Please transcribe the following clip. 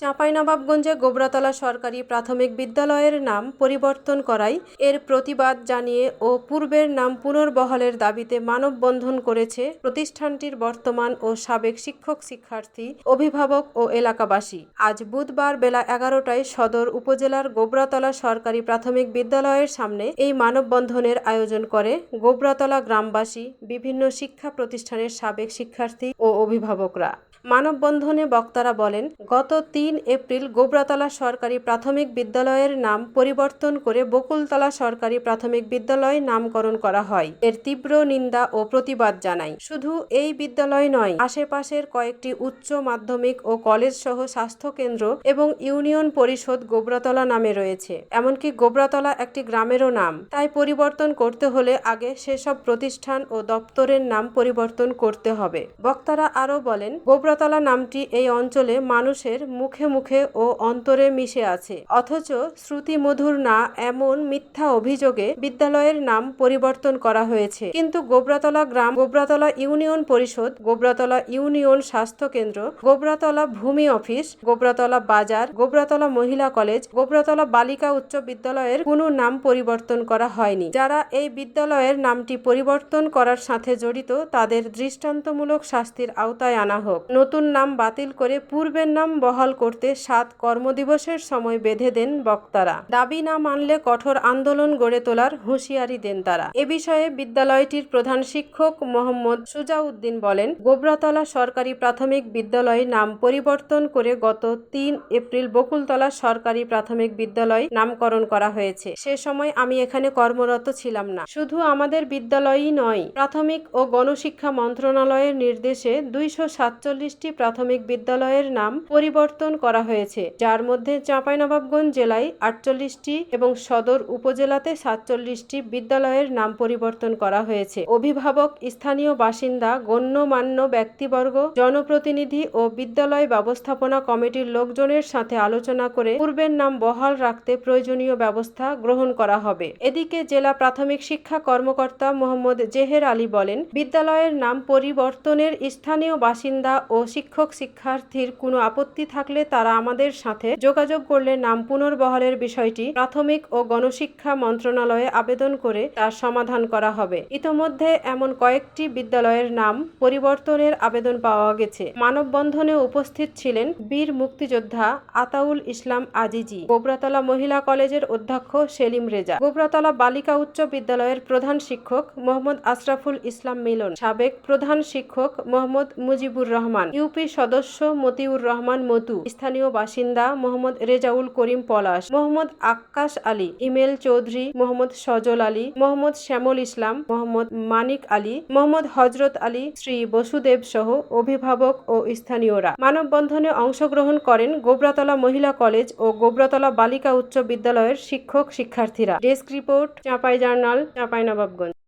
চাঁপাইনবাবগঞ্জে গোবরাতলা সরকারি প্রাথমিক বিদ্যালয়ের নাম পরিবর্তন করায় এর প্রতিবাদ জানিয়ে ও পূর্বের নাম পুনর্বহালের দাবিতে মানববন্ধন করেছে প্রতিষ্ঠানটির বর্তমান ও সাবেক শিক্ষক, শিক্ষার্থী, অভিভাবক ও এলাকাবাসী। আজ বুধবার বেলা এগারোটায় সদর উপজেলার গোবরাতলা সরকারি প্রাথমিক বিদ্যালয়ের সামনে এই মানববন্ধনের আয়োজন করে গোবরাতলা গ্রামবাসী, বিভিন্ন শিক্ষা প্রতিষ্ঠানের সাবেক শিক্ষার্থী ও অভিভাবকরা। মানববন্ধনে বক্তারা বলেন, গত তিন এপ্রিল গোবরাতলা সরকারি প্রাথমিক বিদ্যালয়ের নাম পরিবর্তন করে বকুলতলা সরকারি প্রাথমিক বিদ্যালয় নামকরণ করা হয়। এর তীব্র নিন্দা ও প্রতিবাদ জানাই। শুধু এই বিদ্যালয় নয়, আশেপাশের কয়েকটি উচ্চ মাধ্যমিক ও কলেজ সহ স্বাস্থ্য কেন্দ্র এবং ইউনিয়ন পরিষদ গোবরাতলা নামে রয়েছে। এমনকি গোবরাতলা একটি গ্রামেরও নাম। তাই পরিবর্তন করতে হলে আগে সেসব প্রতিষ্ঠান ও দপ্তরের নাম পরিবর্তন করতে হবে। বক্তারা আরও বলেন গোবরাতলা নামটি এই অঞ্চলে মানুষের মুখে মুখে ও অন্তরে মিশে আছে। অথচ শ্রুতিমধুর না এমন মিথ্যা অভিযোগে বিদ্যালয়ের নাম পরিবর্তন করা হয়েছে। কিন্তু গোবরাতলা গ্রাম, গোবরাতলা ইউনিয়ন পরিষদ, গোবরাতলা ইউনিয়ন স্বাস্থ্য কেন্দ্র, গোবরাতলা ভূমি অফিস, গোবরাতলা বাজার, গোবরাতলা মহিলা কলেজ, গোবরাতলা বালিকা উচ্চ বিদ্যালয়ের কোনো নাম পরিবর্তন করা হয়নি। যারা এই বিদ্যালয়ের নামটি পরিবর্তন করার সাথে জড়িত, তাদের দৃষ্টান্তমূলক শাস্তির আওতায় আনা হোক। নতুন নাম বাতিল করে পূর্বের নাম বহাল করতে সাত কর্মদিবসের সময় বেঁধে দেন বক্তারা। দাবি না মানলে কঠোর আন্দোলন গড়ে তোলার হুঁশিয়ারি দেন তারা। এ বিষয়ে বিদ্যালয়টির প্রধান শিক্ষক মোহাম্মদ সুজাউদ্দিন বলেন, গোবরাতলা সরকারি প্রাথমিক বিদ্যালয় নাম পরিবর্তন করে গত তিন এপ্রিল বকুলতলা সরকারি প্রাথমিক বিদ্যালয় নামকরণ করা হয়েছে। সে সময় আমি এখানে কর্মরত ছিলাম না। শুধু আমাদের বিদ্যালয়ই নয়, প্রাথমিক ও গণশিক্ষা মন্ত্রণালয়ের নির্দেশে দুইশো সাতচল্লিশ সাতচল্লিশটি প্রাথমিক বিদ্যালয়ের নাম পরিবর্তন করা হয়েছে, যার মধ্যে চাঁপাইনবাবগঞ্জ জেলায় আটচল্লিশটি এবং সদর উপজেলাতে সাতচল্লিশটি বিদ্যালয়ের নাম পরিবর্তন করা হয়েছে। অভিভাবক, স্থানীয় বাসিন্দা, গণ্যমান্য ব্যক্তিবর্গ, জনপ্রতিনিধি ও বিদ্যালয় ব্যবস্থাপনা কমিটির লোকজনের সাথে আলোচনা করে পূর্বের নাম বহাল রাখতে প্রয়োজনীয় ব্যবস্থা গ্রহণ করা হবে। এদিকে জেলা প্রাথমিক শিক্ষা কর্মকর্তা মোহাম্মদ জেহের আলী বলেন, বিদ্যালয়ের নাম পরিবর্তনের স্থানীয় বাসিন্দা ও শিক্ষক শিক্ষার্থীর কোনো আপত্তি থাকলে তারা আমাদের সাথে যোগাযোগ করলে নাম পুনর্বহালের বিষয়টি প্রাথমিক ও গণশিক্ষা মন্ত্রণালয়ে আবেদন করে তার সমাধান করা হবে। ইতোমধ্যে এমন কয়েকটি বিদ্যালয়ের নাম পরিবর্তনের আবেদন পাওয়া গেছে। মানববন্ধনে উপস্থিত ছিলেন বীর মুক্তিযোদ্ধা আতাউল ইসলাম আজিজি, গোবরাতলা মহিলা কলেজের অধ্যক্ষ সেলিম রেজা, গোবরাতলা বালিকা উচ্চ বিদ্যালয়ের প্রধান শিক্ষক মোহাম্মদ আশরাফুল ইসলাম মিলন, সাবেক প্রধান শিক্ষক মোহাম্মদ মুজিবুর রহমান ইউপি সদস্য মতিউর রহমান মতু স্থানীয় বাসিন্দা মোহাম্মদ রেজাউল করিম পলাশ, মোহাম্মদ আক্কাস আলী, ইমেল চৌধুরী মোহাম্মদ সজল আলী, মোহাম্মদ শ্যামল ইসলাম, মোহাম্মদ মানিক আলী, মোহাম্মদ হজরত আলী, শ্রী বসুদেব সহ অভিভাবক ও স্থানীয়রা। মানববন্ধনে অংশগ্রহণ করেন গোবরাতলা মহিলা কলেজ ও গোবরাতলা বালিকা উচ্চ বিদ্যালয়ের শিক্ষক শিক্ষার্থীরা desk report, Chapai journal Chapainawabganj